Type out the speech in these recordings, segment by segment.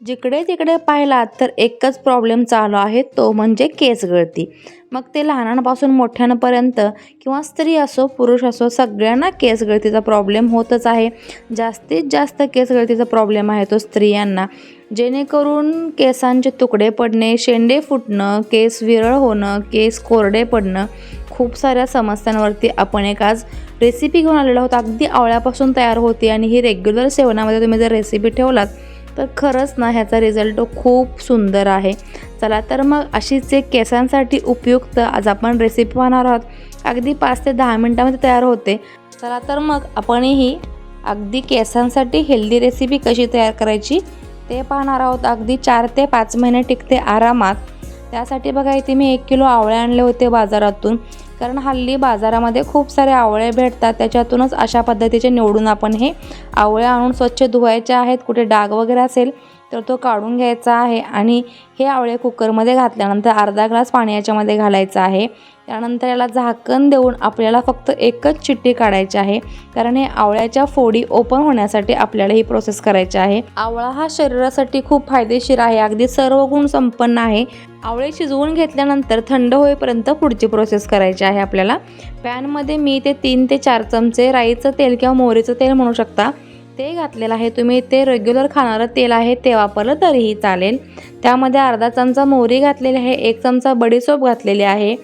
जिकडे तिकडे पाहिलात तर एकच प्रॉब्लेम चालू आहे तो म्हणजे केस गळती. मग ते लहानांपासून मोठ्यांपर्यंत किंवा स्त्री असो पुरुष असो सगळ्यांना केस गळतीचा प्रॉब्लेम होतच आहे. जास्तीत जास्त केस गळतीचा प्रॉब्लेम आहे तो स्त्रियांना. जेणेकरून केसांचे तुकडे पडणे शेंडे फुटणं केस विरळ होणं केस कोरडे पडणं खूप साऱ्या समस्यांवरती आपण एक आज रेसिपी घेऊन आलेलो आहोत. अगदी आवळ्यापासून तयार होते आणि ही रेग्युलर सेवनामध्ये तुम्ही जर रेसिपी ठेवलात तर खरंच ना ह्याचा रिझल्ट खूप सुंदर आहे. चला तर मग अशीच एक केसांसाठी उपयुक्त आज आपण रेसिपी पाहणार आहोत. अगदी पाच ते दहा मिनटामध्ये तयार होते. चला तर मग आपणही अगदी केसांसाठी हेल्दी रेसिपी कशी तयार करायची ते पाहणार आहोत. अगदी चार ते पाच महिने टिकते आरामात. त्यासाठी बघा इथे मी एक किलो आवळे आणले होते बाजारातून. कारण हल्ली बाजारामध्ये खूप सारे आवळे भेटतात. त्याच्यातूनच अशा पद्धतीचे निवडून आपण हे आवळे आणून स्वच्छ धुवायचे आहेत. कुठे डाग वगैरे असेल तर तो काढून घ्यायचा आहे. आणि हे आवळे कुकरमध्ये घातल्यानंतर अर्धा ग्लास पाणी याच्यामध्ये घालायचं आहे. त्यानंतर याला झाकण देऊन आपल्याला फक्त एकच चिठ्ठी काढायची आहे. कारण हे आवळ्याच्या फोडी ओपन होण्यासाठी आपल्याला ही प्रोसेस करायची आहे. आवळा हा शरीरासाठी खूप फायदेशीर आहे. अगदी सर्व गुण संपन्न आहे. आवळे शिजवून घेतल्यानंतर थंड होईपर्यंत पुढची प्रोसेस करायची आहे आपल्याला. पॅनमध्ये मी ते तीन ते चार चमचे राईचं तेल किंवा मोहरीचं तेल म्हणू शकता. ते घातलेलं आहे. तुम्ही ते रेग्युलर खाणारं तेल आहे ते वापरलं तरीही चालेल. त्यामध्ये अर्धा चमचा मोहरी घातलेली आहे. एक चमचा बडीसोप घातलेली आहे.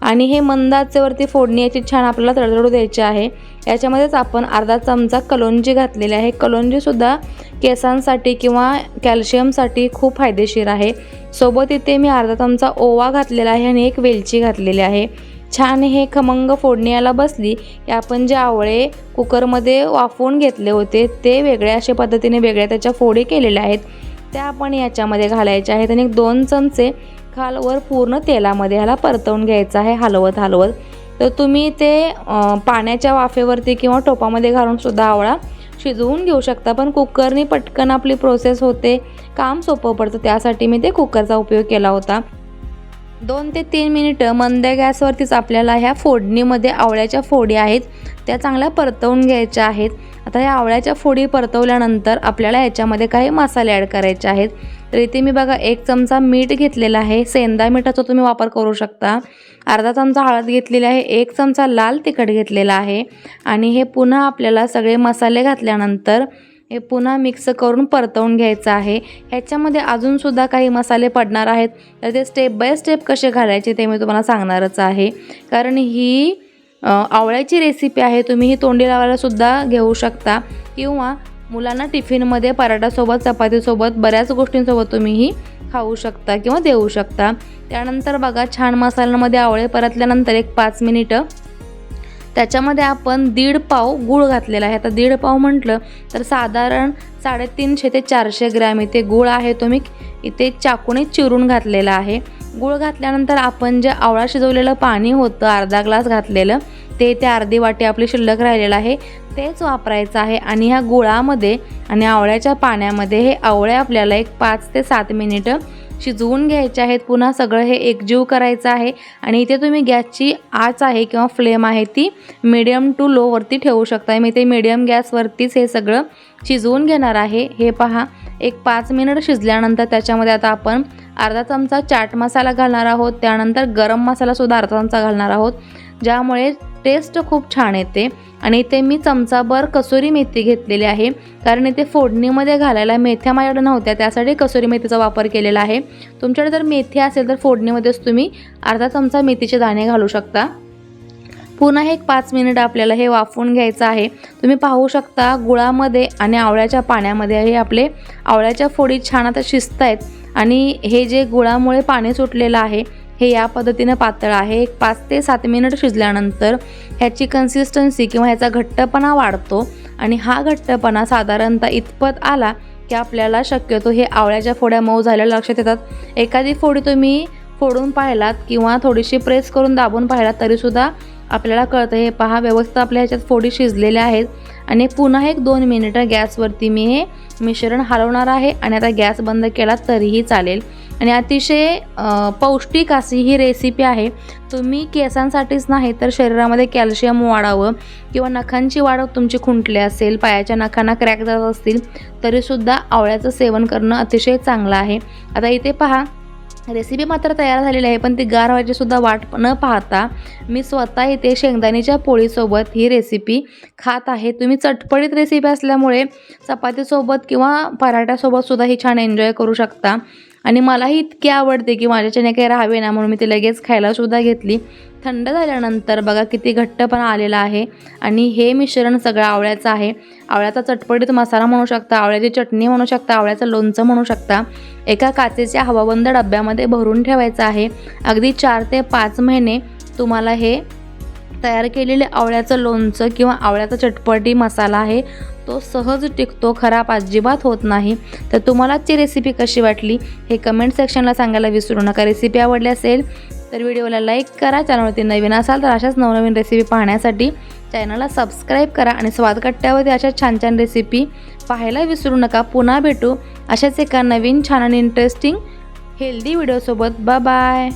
आणि हे मंद आचेवरती फोडणी याची छान आपल्याला तडतडू द्यायची आहे. याच्यामध्येच आपण अर्धा चमचा कलोंजी घातलेली आहे. कलोंजीसुद्धा केसांसाठी किंवा कॅल्शियमसाठी खूप फायदेशीर आहे. सोबत इथे मी अर्धा चमचा ओवा घातलेला आहे आणि एक वेलची घातलेली आहे. छान हे खमंग फोडणी याला बसली की आपण जे आवळे कुकरमध्ये वाफवून घेतले होते ते वेगळ्या अशा पद्धतीने वेगळ्या त्याच्या फोडी केलेल्या आहेत. त्या आपण याच्यामध्ये घालायच्या आहेत आणि एक दोन चमचे खालवर पूर्ण तेलामध्ये ह्याला परतवून घ्यायचं आहे हलवत हलवत. तर तुम्ही ते पाण्याच्या वाफेवरती किंवा टोपामध्ये घालूनसुद्धा आवळा शिजवून घेऊ शकता. पण कुकरनी पटकन आपली प्रोसेस होते काम सोपं पडतं. त्यासाठी मी ते कुकरचा उपयोग केला होता. दोन ते तीन मिनिटं मंद गॅसवरतीच आपल्याला ह्या फोडणीमध्ये आवळ्याच्या फोडी आहेत त्या चांगल्या परतवून घ्यायच्या आहेत. आता ह्या आवळ्याच्या फोडी परतवल्यानंतर आपल्याला ह्याच्यामध्ये काही मसाले ॲड करायचे आहेत. तर इथे मी बघा एक चमचा मीठ घेतलेला आहे. सेंदा मिठाचा तुम्ही वापर करू शकता. अर्धा चमचा हळद घेतलेली आहे. एक चमचा लाल तिखट घेतलेला आहे. आणि हे पुन्हा आपल्याला सगळे मसाले घातल्यानंतर हे पुन्हा मिक्स करून परतवून घ्यायचं आहे. ह्याच्यामध्ये अजूनसुद्धा काही मसाले पडणार आहेत. तर ते स्टेप बाय स्टेप कसे घालायचे ते मी तुम्हाला सांगणारच आहे. कारण ही आवळ्याची रेसिपी आहे. तुम्ही ही तोंडी लावायलासुद्धा घेऊ शकता. किंवा मुलांना टिफिनमध्ये पराठासोबत चपातीसोबत बऱ्याच गोष्टींसोबत तुम्ही ही खाऊ शकता किंवा देऊ शकता. त्यानंतर बघा छान मसाल्यांमध्ये आवळे परतल्यानंतर एक पाच मिनिटं. त्याच्यामध्ये आपण दीड पाव गूळ घातलेला आहे. आता दीड पाव म्हटलं तर साधारण साडेतीनशे ते चारशे ग्रॅम इथे गूळ आहे. तो मी इथे चाकूने चिरून घातलेला आहे. गूळ घातल्यानंतर आपण जे आवळा शिजवलेलं पाणी होतं अर्धा ग्लास घातलेलं ते ते अर्धी वाटी आपली शिल्लक राहिलेलं आहे तेच वापरायचं आहे. आणि ह्या गुळामध्ये आणि आवळ्याच्या पाण्यामध्ये हे आवळे आपल्याला एक पाच ते सात मिनिटं शिजवून घ्यायचे आहेत. पुन्हा सगळं हे एकजीव करायचं आहे. आणि इथे तुम्ही गॅसची आच आहे किंवा फ्लेम आहे ती मिडियम टू लोवरती ठेवू शकता. मी ते मिडियम गॅसवरतीच हे सगळं शिजवून घेणार आहे. हे पहा एक पाच मिनिट शिजल्यानंतर त्याच्यामध्ये आता आपण अर्धा चमचा चाट मसाला घालणार आहोत. त्यानंतर गरम मसालासुद्धा अर्धा चमचा घालणार आहोत. ज्यामुळे टेस्ट खूप छान येते. आणि इथे मी चमचाभर कसुरी मेथी घेतलेली आहे. कारण इथे फोडणीमध्ये घालायला मेथ्या माझ्याकडे नव्हत्या त्यासाठी कसुरी मेथीचा वापर केलेला आहे. तुमच्याकडे जर मेथी असेल तर फोडणीमध्येच तुम्ही अर्धा चमचा मेथीचे दाणे घालू शकता. पुन्हा एक पाच मिनिट आपल्याला हे वाफवून घ्यायचं आहे. तुम्ही पाहू शकता गुळामध्ये आणि आवळ्याच्या पाण्यामध्ये हे आपले आवळ्याच्या फोडी छान आता शिजत आहेत आणि हे जे गुळामुळे पाणी सुटलेलं आहे हे या पद्धतीनं पातळ आहे. एक पाच ते सात मिनिट शिजल्यानंतर ह्याची कन्सिस्टन्सी किंवा ह्याचा घट्टपणा वाढतो आणि हा घट्टपणा साधारणतः इतपत आला की आपल्याला शक्यतो हे आवळ्याच्या फोड्या मऊ झालेल्या लक्षात येतात. एखादी फोडी तुम्ही फोडून पाहिलात किंवा थोडीशी प्रेस करून दाबून पाहिलात तरीसुद्धा आपल्याला कळतं. हे पहा व्यवस्थित आपल्या ह्याच्यात फोडी शिजलेल्या आहेत. आणि पुन्हा एक दोन मिनिटं गॅसवरती मी हे मिश्रण हलवणार आहे आणि आता गॅस बंद केला तरीही चालेल. आणि अतिशय पौष्टिक अशी ही रेसिपी आहे. तुम्ही केसांसाठीच नाही तर शरीरामध्ये कॅल्शियम वाढावं किंवा नखांची वाढ तुमची खुंटली असेल पायाच्या नखांना क्रॅक जात असतील तरीसुद्धा आवळ्याचं सेवन करणं अतिशय चांगलं आहे. आता इथे पहा रेसिपी मात्र तयार झालेली आहे पण ती गार व्हायची सुद्धा वाट न पाहता मी स्वतः इथे शेंगदाणीच्या पोळीसोबत ही रेसिपी खात आहे. तुम्ही चटपटीत रेसिपी असल्यामुळे चपातीसोबत किंवा पराठ्यासोबत सुद्धा ही छान एन्जॉय करू शकता. आणि मलाही इतकी आवडते की माझ्याच्याने काही राहावे ना म्हणून मी ती लगेच खायला सुद्धा घेतली. थंड झाल्यानंतर बघा किती घट्टपणा आलेला आहे. आणि हे मिश्रण सगळं आवळ्याचं आहे. आवळ्याचा चटपटीत मसाला म्हणू शकता आवळ्याची चटणी म्हणू शकता आवळ्याचं लोणचं म्हणू शकता एका काचेच्या हवाबंद डब्यामध्ये भरून ठेवायचं आहे. अगदी चार ते पाच महिने तुम्हाला हे तयार केलेले आवळ्याचं लोणचं किंवा आवळ्याचा चटपटी मसाला आहे तो सहज टिकतो खराब अजिबात होत नाही. तर तुम्हाला ती रेसिपी कशी वाटली? हे कमेंट सेक्शनला सांगायला विसरू नका. रेसिपी आवडली असेल तर व्हिडिओला लाईक करा. चॅनलवरती नवीन असाल तर अशाच नवनवीन रेसिपी पाहण्यासाठी चॅनलला सबस्क्राईब करा आणि स्वादकट्ट्यावरती अशा छान छान रेसिपी पाहायला विसरू नका. पुन्हा भेटू अशाच एका नवीन छान आणि इंटरेस्टिंग हेल्दी व्हिडिओसोबत बा बाय